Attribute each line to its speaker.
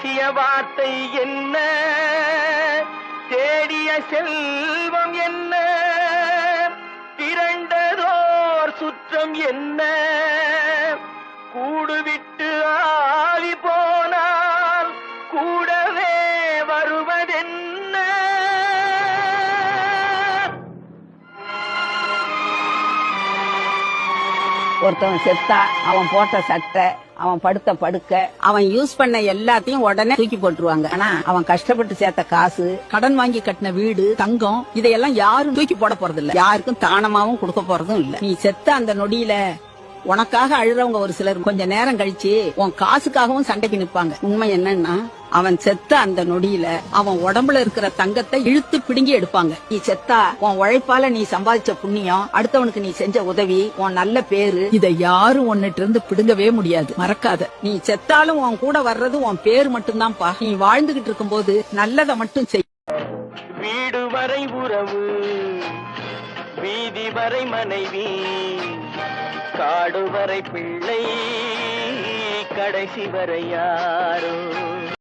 Speaker 1: பேசிய வார்த்தை என்ன? தேடிய செல்வம் என்ன? திரண்டதோர் சுற்றம் என்ன? கூடுவிட்டு
Speaker 2: ஒருத்தவன் செத்தா அவன் போட்ட சட்டை அவன் படுத்த படுக்க அவன் யூஸ் பண்ண எல்லாத்தையும் உடனே தூக்கி போட்டுருவாங்க. ஆனா அவன் கஷ்டப்பட்டு சேர்த்த காசு கடன் வாங்கி கட்டின வீடு தங்கம் இதையெல்லாம் யாரும் தூக்கி போட போறது இல்ல யாருக்கும் தானமாவும் கொடுக்க போறதும் இல்ல. நீ செத்த அந்த நொடியில உனக்காக அழுறவங்க ஒரு சிலர் கொஞ்ச நேரம் கழிச்சு உன் காசுக்காகவும் சண்டைக்கு நிப்பாங்க. உண்மை என்னன்னா அவன் செத்த அந்த நொடியில அவன் உடம்புல இருக்கிற தங்கத்தை இழுத்து பிடுங்கி எடுப்பாங்க. நீ செத்தா உன் உழைப்பால நீ சம்பாதிச்ச புண்ணியம் அடுத்தவனுக்கு நீ செஞ்ச உதவி உன் நல்ல பேரு
Speaker 3: இதை யாரும் உன்னிட்ட இருந்து பிடுங்கவே முடியாது. மறக்காத.
Speaker 2: நீ செத்தாலும் உன் கூட வர்றது உன் பேர் மட்டும்தான்ப்பா. நீ வாழ்ந்துகிட்டு இருக்கும்போது நல்லதை மட்டும் செய்.
Speaker 1: வீடு வரை உறவு வீதி வரை மனைவி காடு வரை பிள்ளை கடைசி வரை யாரோ